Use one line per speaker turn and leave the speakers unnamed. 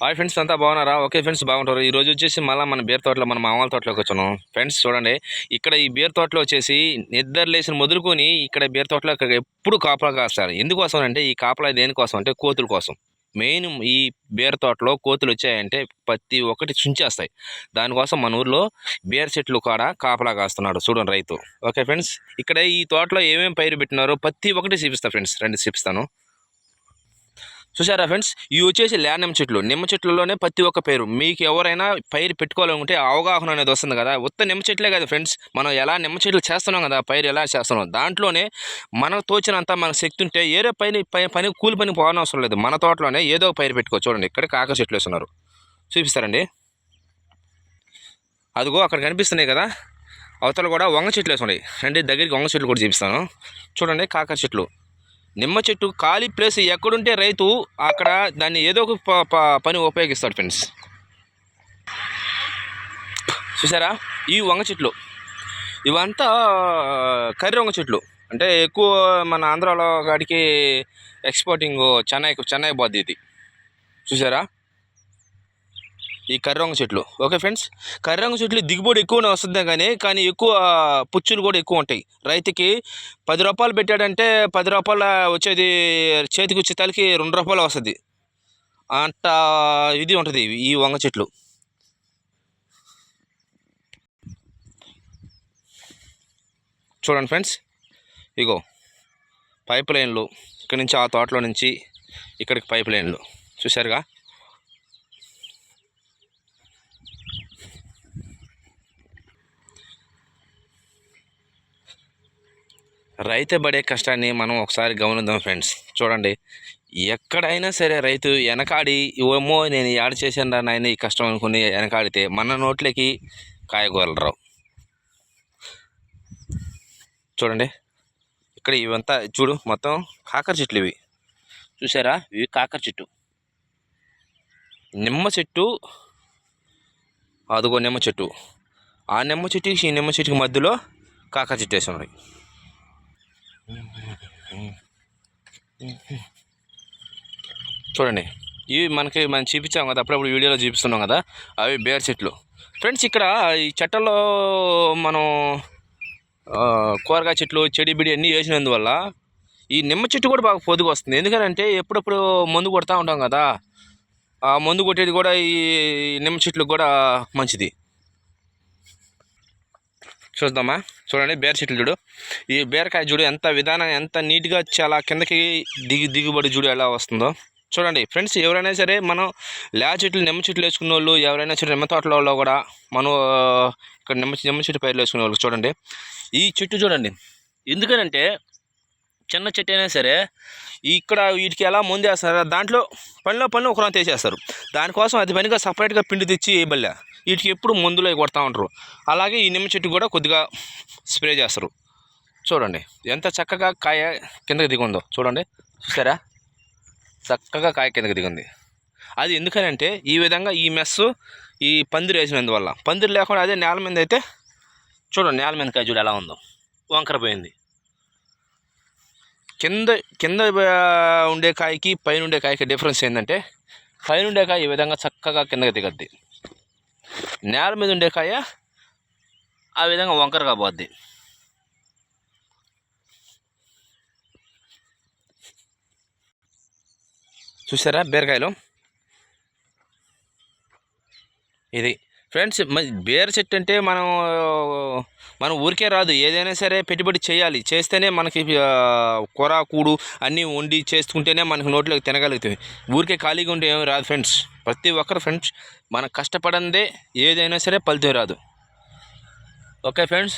Hi friends అంతా బాగున్నారా? Okay friends బాగుంటారు. ఈ రోజు వచ్చేసి మళ్ళీ మన బీర్ తోటలో మన మామూలు తోటలోకి వచ్చాను. ఫ్రెండ్స్ చూడండి. ఇక్కడ ఈ బీర్ తోటలో వచ్చేసి నిద్ర లేచిన మొదలుకొని ఇక్కడ బీర్ తోటలో ఇక్కడ ఎప్పుడు కాపలా కాస్తారు? ఎందుకోసం అంటే ఈ కాపలా దేనికోసం అంటే కోతుల కోసం. మెయిన్ ఈ బీర్ తోటలో కోతులు వచ్చాయంటే ప్రతి ఒక్కటి చుంచేస్తాయి. దానికోసం మన ఊర్లో బీర్ చెట్లు కూడా కాపలా కాస్తున్నాడు చూడండి రైతు. ఓకే ఫ్రెండ్స్ ఇక్కడ ఈ తోటలో ఏమేమి పైరు పెట్టినారో ప్రతి ఒక్కటి చూపిస్తాను ఫ్రెండ్స్ రెండు చూపిస్తాను. చూసారా ఫ్రెండ్స్? ఇవి వచ్చేసి లే నిమ్మ చెట్లు. నిమ్మ చెట్లలోనే ప్రతి ఒక్క పేరు. మీకు ఎవరైనా పైరు పెట్టుకోవాలనుకుంటే అవగాహన అనేది వస్తుంది కదా. ఉత్త నిమ్మ చెట్లే కదా ఫ్రెండ్స్. మనం ఎలా నిమ్మ చెట్లు చేస్తున్నాం కదా పైరు ఎలా చేస్తున్నాం? దాంట్లోనే మనకు తోచినంత మన శక్తి ఉంటే ఏదో పైన పని పని కూలి పని పోవడం అవసరం లేదు. మన తోటలోనే ఏదో ఒక పైరు పెట్టుకో. చూడండి ఇక్కడ కాక చెట్లు వేస్తున్నారు. చూపిస్తారండి. అదిగో అక్కడ కనిపిస్తున్నాయి కదా. అవతల కూడా వంగ చెట్లు వేస్తున్నాయి. అంటే దగ్గరికి వంగ చెట్లు కూడా చూపిస్తాను. చూడండి కాకర చెట్లు. నిమ్మ చెట్టు ఖాళీ ప్లేస్ ఎక్కడుంటే రైతు అక్కడ దాన్ని ఏదో ఒక ప- ప- పని ఉపయోగిస్తాడు ఫ్రెండ్స్ చూసారా? ఈ వంగ చెట్లు. ఇవంతా కర్రీ వంగ చెట్లు. అంటే ఎక్కువ మన ఆంధ్రాలో కాడికి ఎక్స్పోర్టింగ్ చెన్నై చెన్నై పోద్ది ఇది. చూసారా? ఈ కర్రంగ చెట్లు. Okay friends? కర్రంగ చెట్లు దిగుబడి ఎక్కువనే వస్తుంది కానీ కానీ ఎక్కువ పుచ్చులు కూడా ఎక్కువ ఉంటాయి. రైతుకి పది రూపాయలు పెట్టాడంటే పది రూపాయల వచ్చేది చేతికి వచ్చే తలకి రెండు రూపాయలు వస్తుంది. అంత ఇది ఉంటుంది ఈ వంగ చెట్లు. చూడండి ఫ్రెండ్స్. ఇగో పైప్ లైన్లు ఇక్కడ నుంచి ఆ తోటలో నుంచి ఇక్కడికి పైప్ లైన్లు. చూసారుగా రైతు పడే కష్టాన్ని మనం ఒకసారి గమనిద్దాం ఫ్రెండ్స్. చూడండి ఎక్కడైనా సరే రైతు వెనకాడి ఏమో నేను యాడ చేశాను నాయన ఈ కష్టం అనుకుని వెనకాడితే మన నోట్లకి కాయగూరలు రావు చూడండి ఇక్కడ ఇవంతా చూడు మొత్తం కాకర చెట్లు ఇవి. చూసారా? ఇవి కాకర చెట్టు. నిమ్మ చెట్టు అదిగో నిమ్మ చెట్టు. ఆ నిమ్మ చెట్టుకి ఈ నిమ్మ చెట్టుకి మధ్యలో కాకర చెట్టు వేసి ఉన్నాయి. చూడండి. ఇవి మనకి మనం చూపించాం కదా అప్పుడప్పుడు వీడియోలో చూపిస్తున్నాం కదా అవి బేర్ చెట్లు. ఫ్రెండ్స్ ఇక్కడ ఈ చెట్టల్లో మనం కూరగాయ చెట్లు చెడి బిడి అన్నీ వేసినందువల్ల ఈ నిమ్మ చెట్టు కూడా బాగా పొదుగు వస్తుంది. ఎందుకంటే ఎప్పుడప్పుడు మందు కొడతా ఉంటాం కదా ఆ మందు కొట్టేది కూడా ఈ నిమ్మ చెట్లకు కూడా మంచిది. చూద్దామా? చూడండి బేర చెట్లు చూడు. ఈ బీరకాయ చూడు ఎంత విధానం ఎంత నీట్గా చాలా కిందకి దిగి దిగుబడి చూడు ఎలా వస్తుందో. చూడండి ఫ్రెండ్స్ ఎవరైనా సరే మనం లే చెట్లు నిమ్మ చెట్లు వేసుకున్న వాళ్ళు ఎవరైనా సరే నిమ్మ తోటలలో కూడా మనం ఇక్కడ నిమ్మ నిమ్మ చెట్టు పైర్లు వేసుకునే వాళ్ళు చూడండి. ఈ చెట్టు చూడండి. ఎందుకనంటే చిన్న చెట్టు అయినా సరే ఇక్కడ వీటికి ఎలా ముందు వేస్తారు దాంట్లో పనిలో పనిలో ఒకరంత వేసేస్తారు. దానికోసం అది పనిగా సపరేట్గా పిండి తెచ్చి వేయబల్లే. వీటికి ఎప్పుడు మందులు అవి కొడతా ఉంటారు. అలాగే ఈ నిమ్మ చెట్టు కూడా కొద్దిగా స్ప్రే చేస్తారు. చూడండి ఎంత చక్కగా కాయ కిందకి దిగుందో చూడండి. చూసారా? చక్కగా కాయ కిందకి దిగుంది. అది ఎందుకనంటే ఈ విధంగా ఈ మెస్ ఈ పందిరి వేసినందువల్ల. పందిరి లేకుండా అదే నేల మీద అయితే చూడండి నేల మీద కాయ చూడు ఎలా ఉందో. వంకర పోయింది. కింద కింద ఉండే కాయకి పైన ఉండే కాయకి డిఫరెన్స్ ఏంటంటే పైన ఉండే కాయ ఈ విధంగా చక్కగా కిందకి దిగద్ది. నేల మీద ఉండే కాయ ఆ విధంగా వంకరగా పోద్ది. చూసారా బీరకాయలు? ఇది ఫ్రెండ్స్ బీర చెట్టు అంటే మనం మనం ఊరికే రాదు. ఏదైనా సరే పెట్టుబడి చేయాలి. చేస్తేనే మనకి ఆ, కూర కూడు అన్నీ వండి చేసుకుంటేనే మనకి నోట్లోకి తినగలుగుతాయి. ఊరికే ఖాళీగా ఉంటే ఏమి రాదు ఫ్రెండ్స్. ప్రతి ఒక్కరు ఫ్రెండ్స్ మనం కష్టపడందే ఏదైనా సరే ఫలితం రాదు. Okay friends?